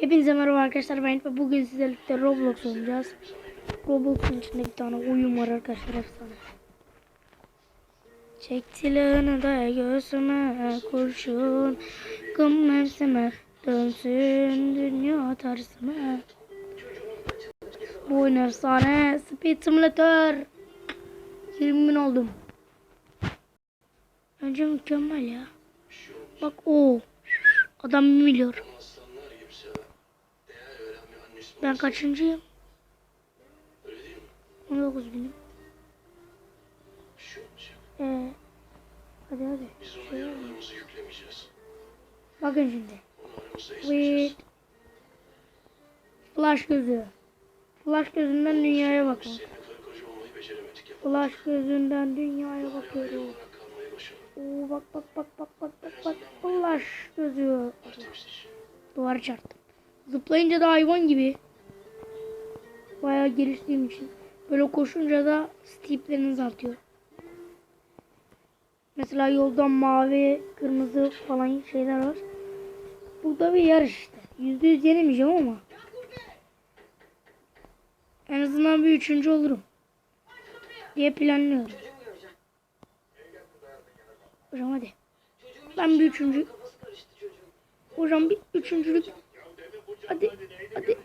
Hepinize merhaba arkadaşlar ben ve bugün sizlerle Roblox oynayacağız. Roblox'un içinde bir tane oyun var arkadaşlar efsane. Çek silahını da göğsüme kurşun. Kım mevsime dönsün dünya tersime Bu oyun efsane. Speed Simulator. 20 bin oldum. Önce mükemmel ya. Bak o. Adam 1 milyon Ben kaçıncıyım? 19 binim. Ee, hadi hadi. Biz ona yaralarımızı yüklemeyeceğiz. Bakın şimdi. Onu Wait. Flash gözü. Flash gözünden dünyaya bakın. Flash gözünden dünyaya başardık. Oo bak bak bak bak bak bak bak. Flash gözü. Duvara çarptım. Zıplayınca da hayvan gibi. Bayağı geliştiğim için. Böyle koşunca da stepleriniz artıyor. Mesela yoldan mavi, kırmızı falan şeyler var. Bu bir yarış işte. Yüzde yüz yenemeyeceğim ama. En azından bir üçüncü olurum. Diye planlıyorum. Hocam hadi. Ben bir üçüncü. Hocam bir üçüncülük. Hadi. Hadi.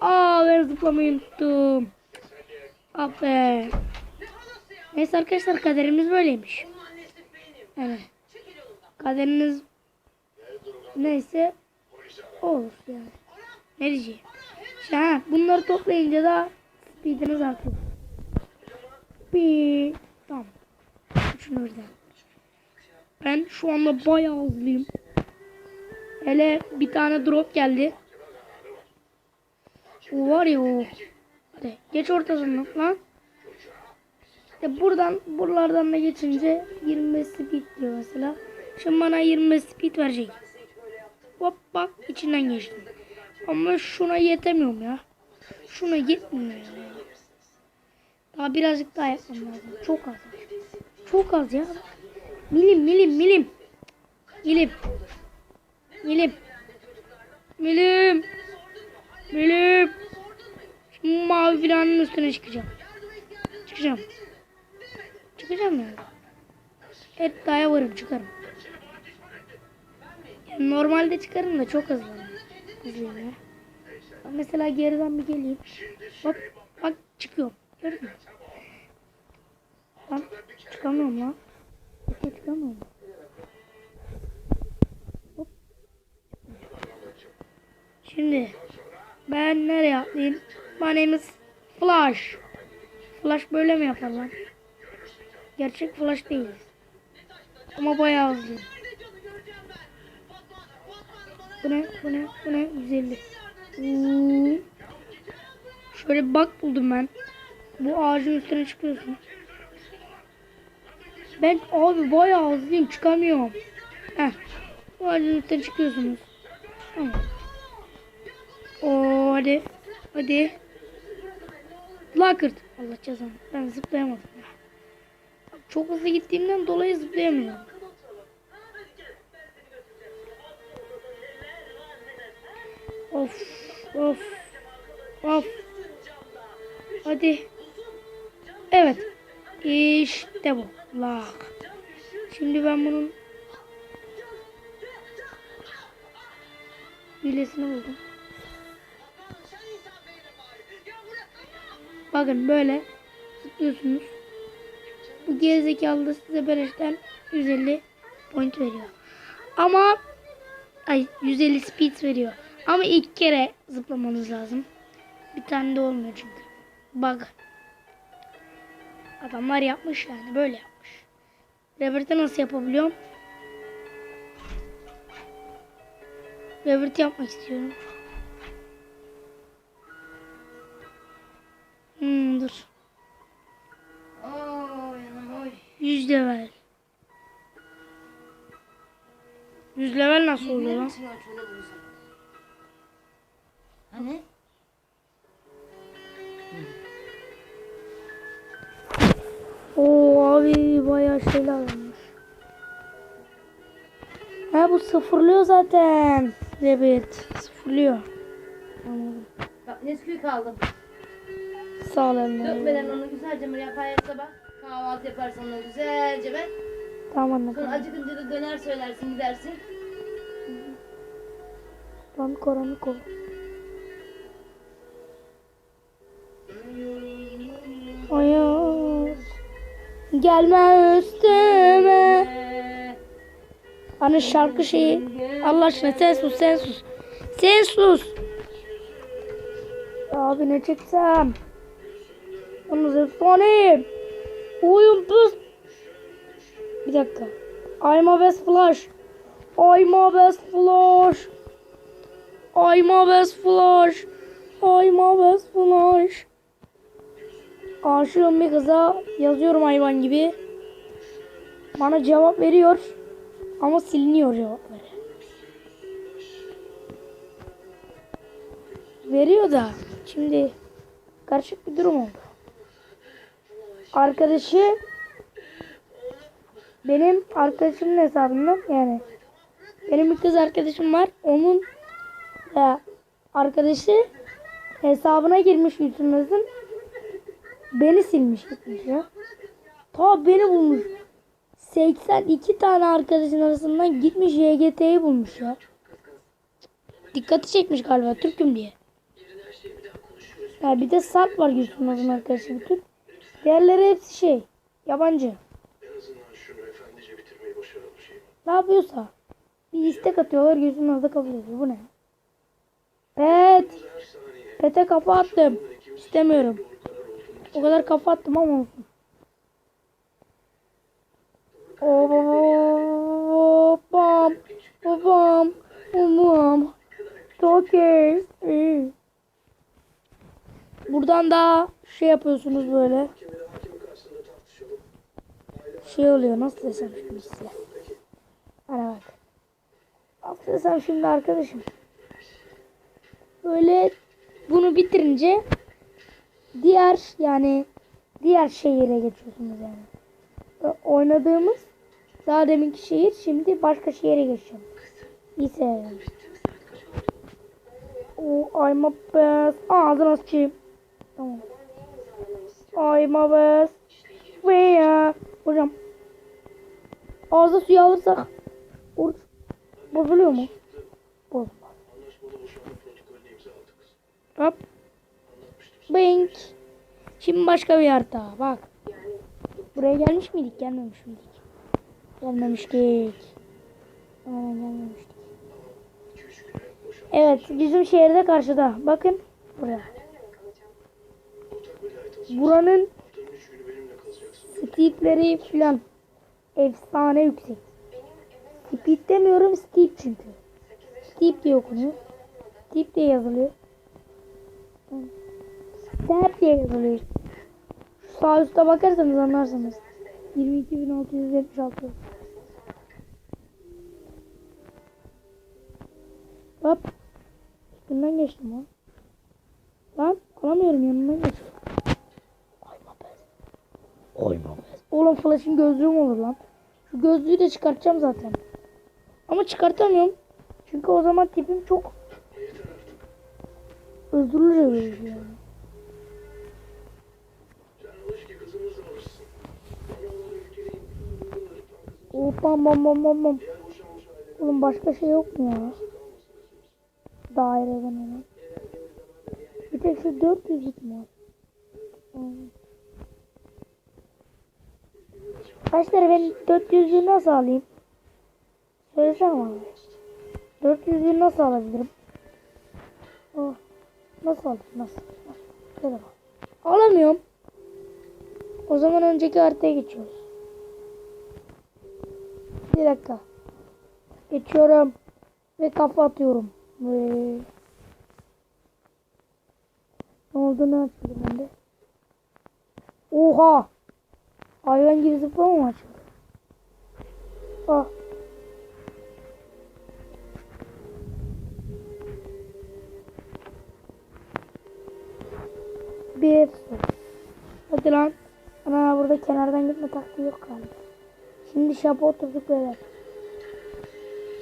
Aa ben zıplamayı unuttum. Ah. Neyse arkadaşlar kaderimiz böyleymiş. Yani kaderiniz neyse olur yani. Ne diyeceğim? İşte bunları toplayınca da speediniz artıyor. Bir tamam. Üçünü birden. Ben şu anda bayağı hızlıyım. Hele bir tane drop geldi. O var ya o. Hadi geç ortasından lan. İşte buradan buralardan da geçince 25 speed diyor mesela. Şimdi bana 25 speed verecek. Hop bak içinden geçtim. Ama şuna yetemiyorum ya. Şuna yetmiyor ya. Daha birazcık daha yapmam lazım. Çok az. Çok az ya. Milim milim milim. Milim. Milim. Milim. Milim. Şimdi mavi filanın üstüne çıkacağım. Çıkacağım. Çıkacağım ya. Evet daha varım çıkarım. Yani normalde çıkarım da çok hızlı. Hızlıyım ya. Mesela geriden bir geleyim. Bak bak çıkıyorum. Gördün mü? Lan çıkamıyorum lan. Peki çıkamıyorum. Hop. Şimdi ben nereye atlayayım? My name is Flash. Flash böyle mi yapar lan? Gerçek Flash değil. Ama bayağı hızlı. Bu ne? Bu ne? Bu ne? 150. Oo. Şöyle bir bak buldum ben. Bu ağacın üstüne çıkıyorsun. Ben abi bayağı hızlıyım çıkamıyorum. Heh. Bu ağacın üstüne çıkıyorsunuz. Tamam. Oo hadi. Hadi. Lakırt. Allah cezanı. Ben zıplayamadım ya. Çok hızlı gittiğimden dolayı zıplayamıyorum. Of. Of. Of. Hadi. Evet. İşte bu. Lak. Şimdi ben bunun hilesini buldum. Bakın böyle zıplıyorsunuz. Bu gerizekalı da size beleşten 150 point veriyor. Ama ay 150 speed veriyor. Ama ilk kere zıplamanız lazım. Bir tane de olmuyor çünkü. Bug. Adamlar yapmış yani böyle yapmış. Revert'i nasıl yapabiliyorum? Revert yapmak istiyorum. Hmm, dur. 100 level. 100 level nasıl oluyor lan? Hani? Oo abi bayağı şeyler varmış. Ha bu sıfırlıyor zaten. Evet sıfırlıyor. Anladım. Bak Nesquik aldım. Sağ ol anne. Dökmeden onu güzelce yapar sabah. Kahvaltı yaparsan onu güzelce ben. Tamam anne. Sonra Tamam. acıkınca da döner söylersin gidersin. Lan karanlık ol. Ayaz. Gelme üstüme. Hani şarkı şeyi. Allah aşkına sen sus sen sus. Sen sus. Abi ne çeksem? Yalnız efsaneyim. Oyun pıs. Bir dakika. I'm a best flash. I'm a best flash. I'm a best flash. I'm a best flash. Aşığım bir kıza yazıyorum hayvan gibi. Bana cevap veriyor. Ama siliniyor cevapları. Veriyor da şimdi karışık bir durum oldu. Arkadaşı benim arkadaşımın hesabından yani benim bir kız arkadaşım var. Onun e, arkadaşı hesabına girmiş YouTube'un beni silmiş gitmiş ya. Ta beni bulmuş. 82 tane arkadaşın arasından gitmiş YGT'yi bulmuş ya. Dikkati çekmiş galiba Türk'üm diye. Ya bir de Sarp var Gülsüm arkadaşı bir Türk. Diğerleri hepsi şey yabancı. En azından şunu efendice bitirmeyi başaralım şey. Ne yapıyorsa bir istek atıyorlar Gülsüm orada kabul ediyor. Bu ne? Saniye Pete kafa attım. İstemiyorum. O kadar kafa attım ama olsun. Oo, bam, bam, bam. Okey. İyi. Buradan da şey yapıyorsunuz böyle. Şey oluyor nasıl desem şimdi size. Ana bak. Nasıl desem şimdi arkadaşım. Böyle bunu bitirince diğer yani diğer şehire geçiyorsunuz yani. Oynadığımız daha deminki şehir şimdi başka şehire geçeceğim. İyi. O I'm a best. Ağzına sıçayım. Tamam. I'm a best. Veya hocam ağza suyu alırsak oruç bozuluyor mu? Bozulmaz. Hop. Bink. Şimdi başka bir harita. Bak. Buraya gelmiş miydik? Gelmemiş miydik? Gelmemiştik. Aynen gelmemiştik. Evet. Bizim şehirde karşıda. Bakın. Buraya. Buranın. Steep'leri filan efsane yüksek. Speed demiyorum Steep çünkü. Steep diye okunuyor. Steep diye yazılıyor. Steep diye yazılıyor. Şu sağ üstte bakarsanız anlarsınız. 22.676 Hop. Üstünden geçtim lan. Lan alamıyorum yanından geçtim. Ayma be. Oyma be. Oğlum flash'ın gözlüğüm olur lan. Şu gözlüğü de çıkartacağım zaten. Ama çıkartamıyorum. Çünkü o zaman tipim çok özürlüce gözüküyor. Yani. Oh, bam bam bam bam Oğlum başka şey yok mu ya? Daireden hemen. Bir tek şu 400 mü var? Hmm. Lira ben 400'ü nasıl alayım? Söylesene bana. 400'ü nasıl alabilirim? Oh. Nasıl alayım? Nasıl? Söyle bak. Alamıyorum. O zaman önceki haritaya geçiyoruz. Bir dakika. Geçiyorum. Ve kafa atıyorum. Ve... Ne oldu ne açıldı bende? Oha! Hayvan gibi zıplama mı açıldı? Ah. Bir. Hadi lan. Ana burada kenardan gitme taktiği yok galiba. Şimdi şapa oturduk böyle.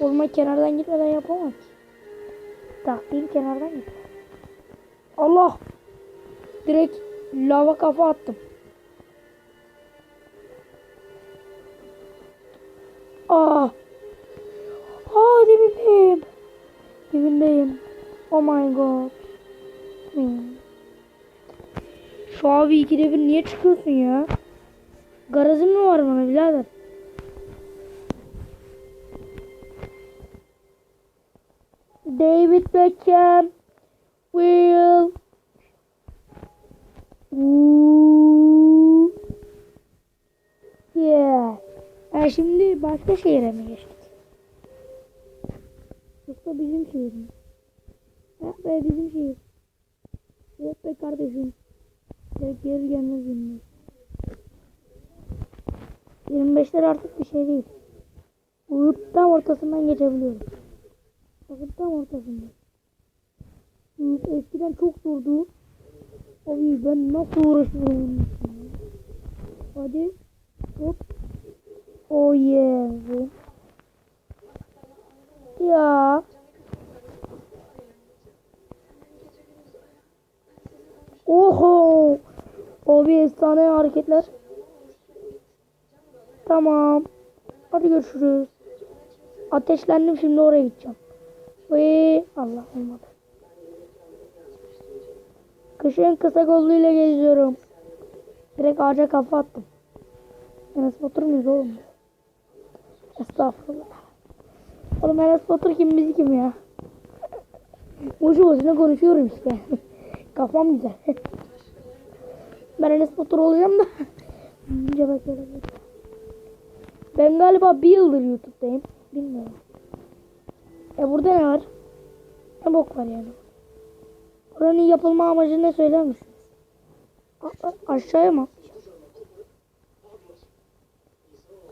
Olma kenardan gitmeden yapamam. Taktiğim kenardan git. Allah! Direkt lava kafa attım. Abi ikide bir niye çıkıyorsun ya? Garajın mı var bana birader? David Beckham will Ooh. Yeah. Ha şimdi başka şehre mi geçtik? Yoksa bizim şehir mi? Ha be bizim şehir. Yok be kardeşim. Ya geri gelmez 25. 25'ler artık bir şey değil. Uyup tam ortasından geçebiliyorum. Bakın tam ortasında. Uyup eskiden çok zordu. Abi ben nasıl uğraşıyorum? Hadi. Hop. Oh yeah. Ya. Oho. Abi efsane hareketler. Tamam. Hadi görüşürüz. Ateşlendim şimdi oraya gideceğim. Ve Allah olmadı. Kışın kısa kolluyla geziyorum. Direkt ağaca kafa attım. Enes Batur muyuz oğlum? Estağfurullah. Oğlum Enes Batur kim bizi kim ya? Boşu boşuna konuşuyorum işte. Kafam güzel. ben Enes Batur olacağım da. Ben galiba bir yıldır YouTube'dayım. Bilmiyorum. E burada ne var? Ne bok var yani? Buranın yapılma amacı ne söyler a- aşağıya mı?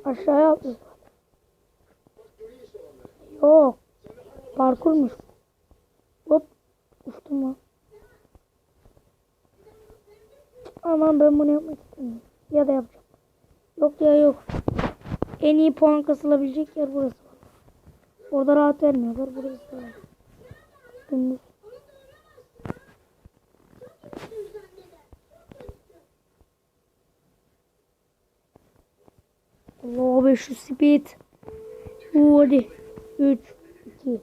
Aşağıya atlıyoruz. Yok. Parkurmuş. Hop. Uçtum lan. Aman ben bunu yapmak istemiyorum. Ya da yapacağım. Yok ya yok. En iyi puan kasılabilecek yer burası. Orada rahat vermiyorlar. Burası var. Gündüz. Allah be şu speed. Oo, hadi. 3, 2,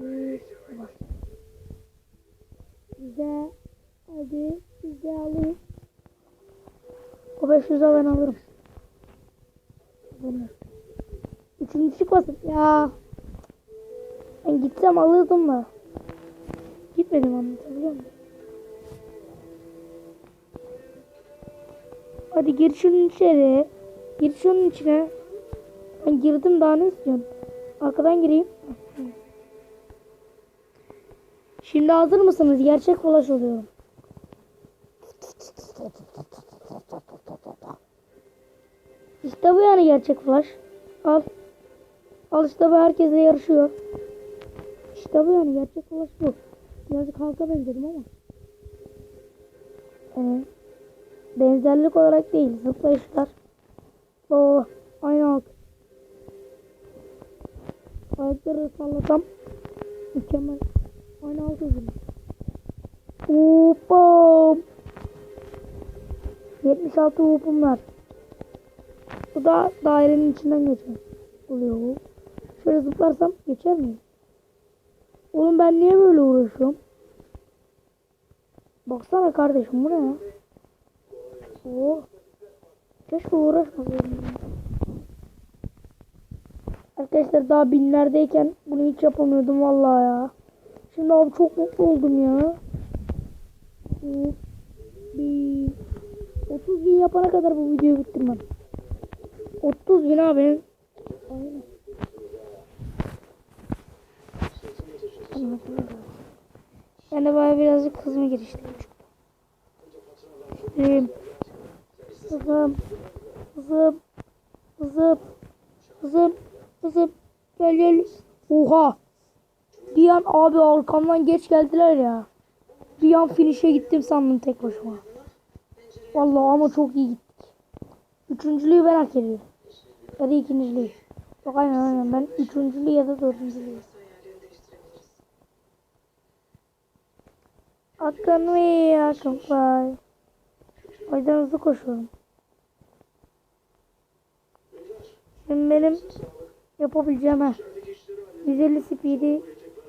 1. Başla. Güzel. Hadi. Güzel O 500'e ben alırım. Üçüncü çıkmasın. Ya. Ben gitsem alırdım da. Gitmedim anlatabiliyor muyum? Hadi gir şunun içeri. Gir şunun içine. Ben girdim daha ne istiyorsun? Arkadan gireyim. Şimdi hazır mısınız? Gerçek flash oluyorum. İşte bu yani gerçek flash. Al. Al işte bu herkese yarışıyor. İşte bu yani gerçek flash bu. Birazcık halka benzedim ama. Ee, benzerlik olarak değil. Zıplayışlar. O aynı halk. Ayakları sallasam mükemmel. Aynı halk özürüm. Hopam. 76 hopum var. Bu da dairenin içinden geçiyor. Oluyor. Şöyle zıplarsam geçer miyim? Oğlum ben niye böyle uğraşıyorum? Baksana kardeşim bu ne ya? Oo. Keşke uğraşmasaydım. Arkadaşlar daha binlerdeyken bunu hiç yapamıyordum vallahi ya. Şimdi abi çok mutlu oldum ya. Hop, Bir 30 bin yapana kadar bu videoyu bitirmem. 30 bin abi. De baya birazcık giriştim. Gireyim. Hızım. Hızım. Hızım. Hızım. Hızım. Gel gel. Oha. Bir an abi arkamdan geç geldiler ya. Bir an finish'e gittim sandım tek başıma. Vallahi ama çok iyi gittik. Üçüncülüğü ben hak ediyorum. Ya da ikinciliği. Yok aynen aynen ben üçüncülü ya da dördüncülüyüm. Akın ve akın fly. O yüzden hızlı koşuyorum. Şimdi benim yapabileceğim ha. 150 speed'i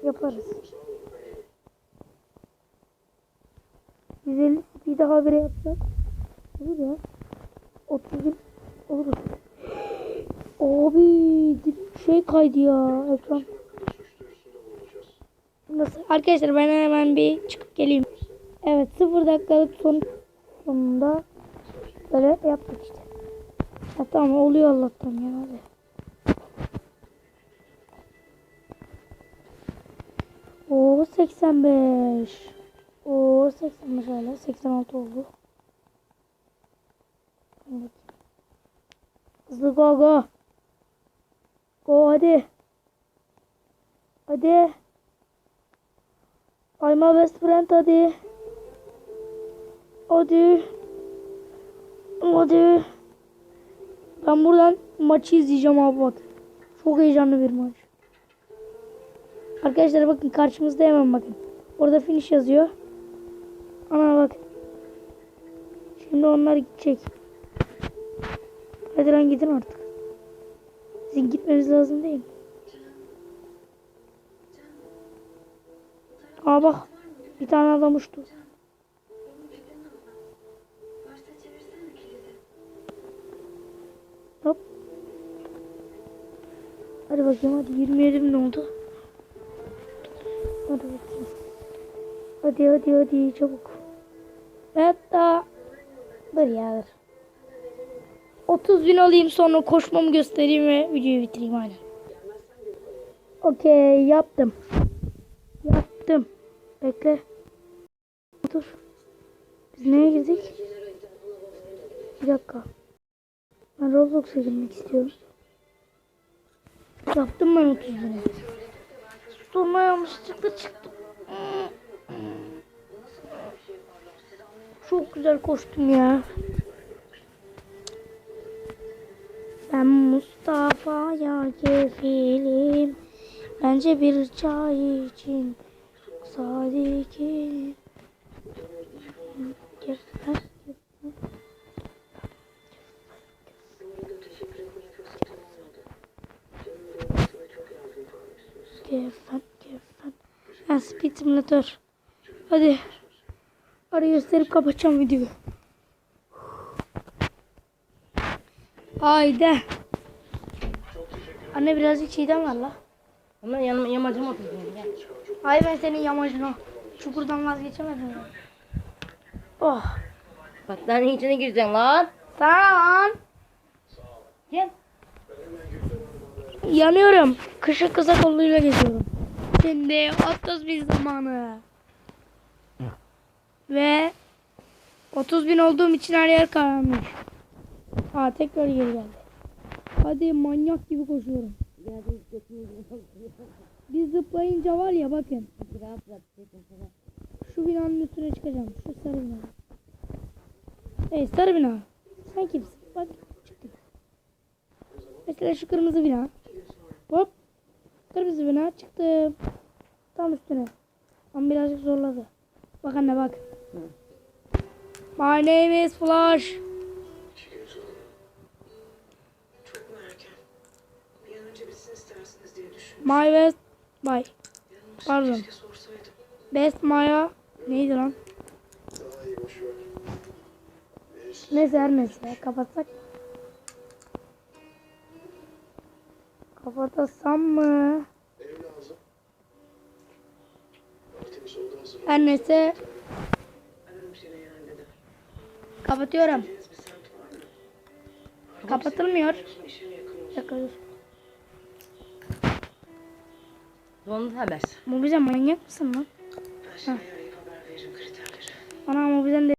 yaparız. 150 speed'i habire yapsak. Olur ya. 30 bin olur. Abi şey kaydı ya ekran. Nasıl? Arkadaşlar ben hemen bir çıkıp geleyim. Evet 0 dakikalık son sonunda böyle yaptık işte. Ha, tamam oluyor Allah'tan ya hadi. O 85. O 85 hala 86 oldu. Hızlı go go. Go hadi. Hadi. I'm my best friend hadi. Hadi. Hadi. Ben buradan maçı izleyeceğim abi bak. Çok heyecanlı bir maç. Arkadaşlar bakın karşımızda hemen bakın. Orada finish yazıyor. Ana bak. Şimdi onlar gidecek. Hadi lan gidin artık. Sizin gitmeniz lazım değil mi? Aa bak. Bir tane adam uçtu. Hop. Hadi bakayım hadi 27 ne oldu? Hadi bakayım. Hadi hadi hadi çabuk. Hatta dur ya dur. 30 bin alayım sonra koşmamı göstereyim ve videoyu bitireyim aynen. Okey yaptım. Yaptım. Bekle. Dur. Biz neye girdik? Bir dakika. Ben Roblox'a girmek istiyorum. Yaptım ben 30 bini. Sonra yanlışlıkla çıktım. Çok güzel koştum ya. Ben Mustafa'ya kefilim. Bence bir çay için sadikim. Gefer, gefer, gefer. Ha, speed simülatör. Hadi. Hadi gösterip kapatacağım videoyu. Haydi. Anne birazcık çiğdem var la. Ama yanıma yamacıma oturdum ya. Ay ben senin yamacına. Çukurdan vazgeçemedim ya. Oh. Patların içine gireceksin lan. Lan. Gel. Yanıyorum. Kışın kısa kolluyla geziyorum. Şimdi 30 bin zamanı. Ve 30 bin olduğum için her yer karanlık. Aa tekrar geri geldi. Hadi manyak gibi koşuyorum. Bir zıplayınca var ya bakın. Şu binanın üstüne çıkacağım. Şu sarı bina. Hey sarı bina. Sen kimsin? Bak çıktım. Mesela şu kırmızı bina. Hop. Kırmızı bina çıktım. Tam üstüne. Ama birazcık zorladı. Bak anne bak. My name is Flash. My. Bye. Yanılmışım, Pardon. Best Maya. Neydi lan? Neyse. Her neyse. Kapatsak. Kapatasam mı? Her neyse. Kapatıyorum. Kapatılmıyor. İşim Dondu haber. Bu bize manyak mısın lan? Kriterleri. Ana ama bizden de